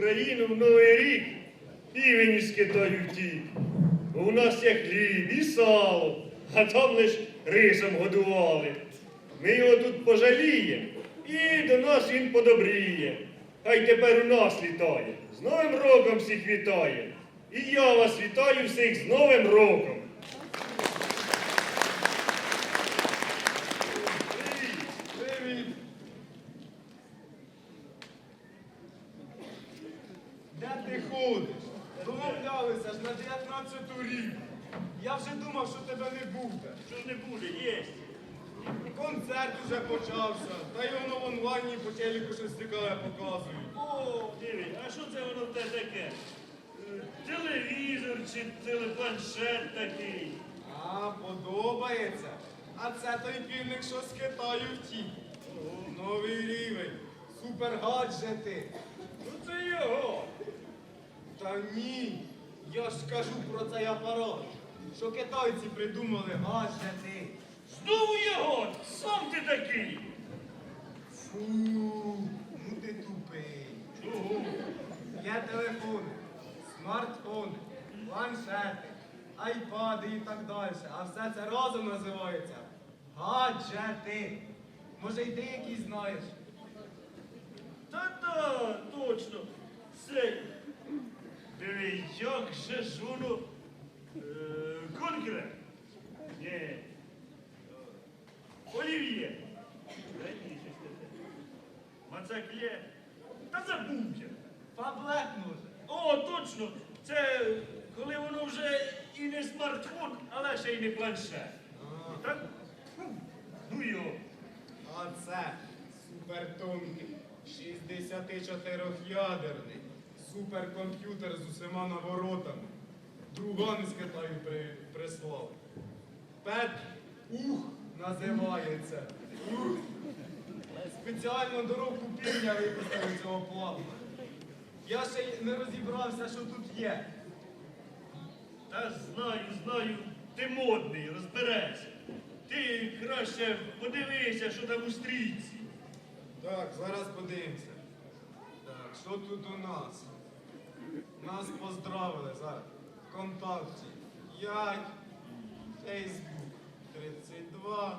Україну в Новий рік півень із Китаю втік. У нас є хліб і сало, а там лиш рисом годували. Ми його тут пожаліємо, і до нас він подобріє. Хай тепер у нас літає. З Новим роком всіх вітає. І я вас вітаю всіх з Новим роком. Ти ходиш? Домовлялися ж на 19 рік. Я вже думав, що тебе не буде. Що не буде, є. Концерт уже почався. Та й воно в онлайні по телеку щось цікаве показують. О, дивись, а що це воно в те таке? Е, Телевізор чи телепланшет такий. А, подобається. А це той півник, що з Китаю втік. Новий рівень. Супергаджети. Та ні. Я ж кажу про цей апарат. Що китайці придумали гаджети. Знову його! Сам ти такий. Фу, ну ти тупий. Чого? Є телефони, смартфони, планшети, айпади і так далі. А все це разом називається гаджети. Може, й ти якісь знаєш? Та-та, точно. Це. Диви, як же ж воно. Е, конкрет. Ні. Олів'є. Раніше щось Та забувся. Фаблет може. О, точно! Це коли воно вже і не смартфон, але ще й не планшет. Так? Ну його. А це супертонкий, 64-ядерний, суперкомп'ютер з усіма наворотами. Друган з Китаю при, прислав. Пет Ух називається. Ух. Спеціально до року півня випустили цього плану. Я ще й не розібрався, що тут є. Та знаю, знаю, ти модний, розберешся. Ти краще подивися, що там у стрічці. Так, зараз подивимося. Так, що тут у нас? Нас поздравили зараз. Вконтакті 5, Фейсбук 32,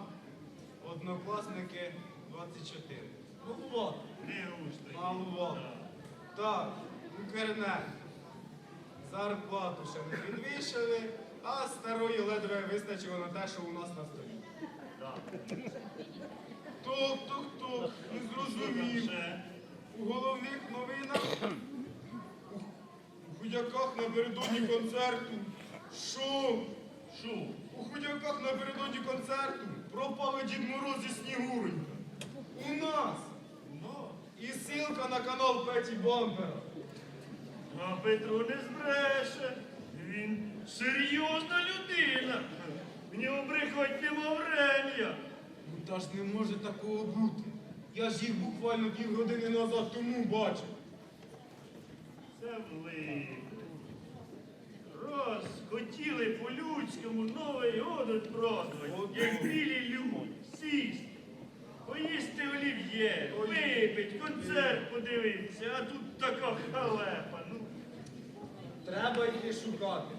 однокласники 24. Ну, от, малувато. Так, Укрнет. Зарплату ще не підвищили, а старої ледве вистачило на те, що у нас на столі. Так. Тук, тук, тук, не зрозумів. У головних новинах худяках напередодні концерту. Що? Що? У худяках напередодні концерту пропали Дід Мороз і Снігуронька. У нас. Ну. І ссылка на канал Петі Бампера. А Петро не збреше. Він серйозна людина. В нього брехать нема врем'я. Ну та ж не може такого бути. Я ж їх буквально півгодини назад тому бачив. Це. Раз по-людському Новий год відпразднувати, як білі люди, сісти, поїсти олів'є, випить, концерт подивитися, а тут така халепа. Ну, Треба йти шукати.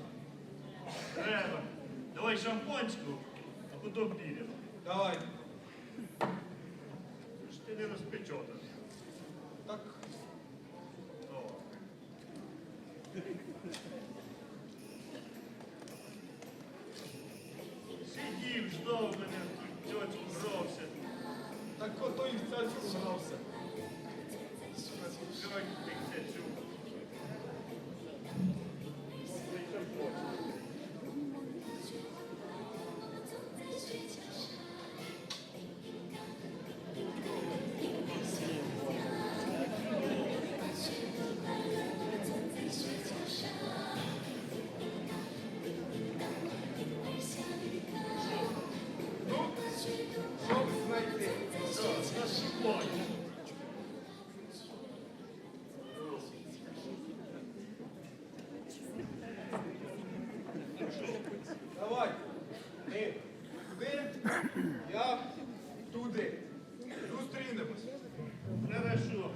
треба. Давай шампанську, а потім підемо. Давай. Ти не розпечатаний. Так. О. Сидів, ждав мене, тут тьотю. Так ото і в цяцьку грався. Сьогодні ти туди. Зустрінемось. Хорошо.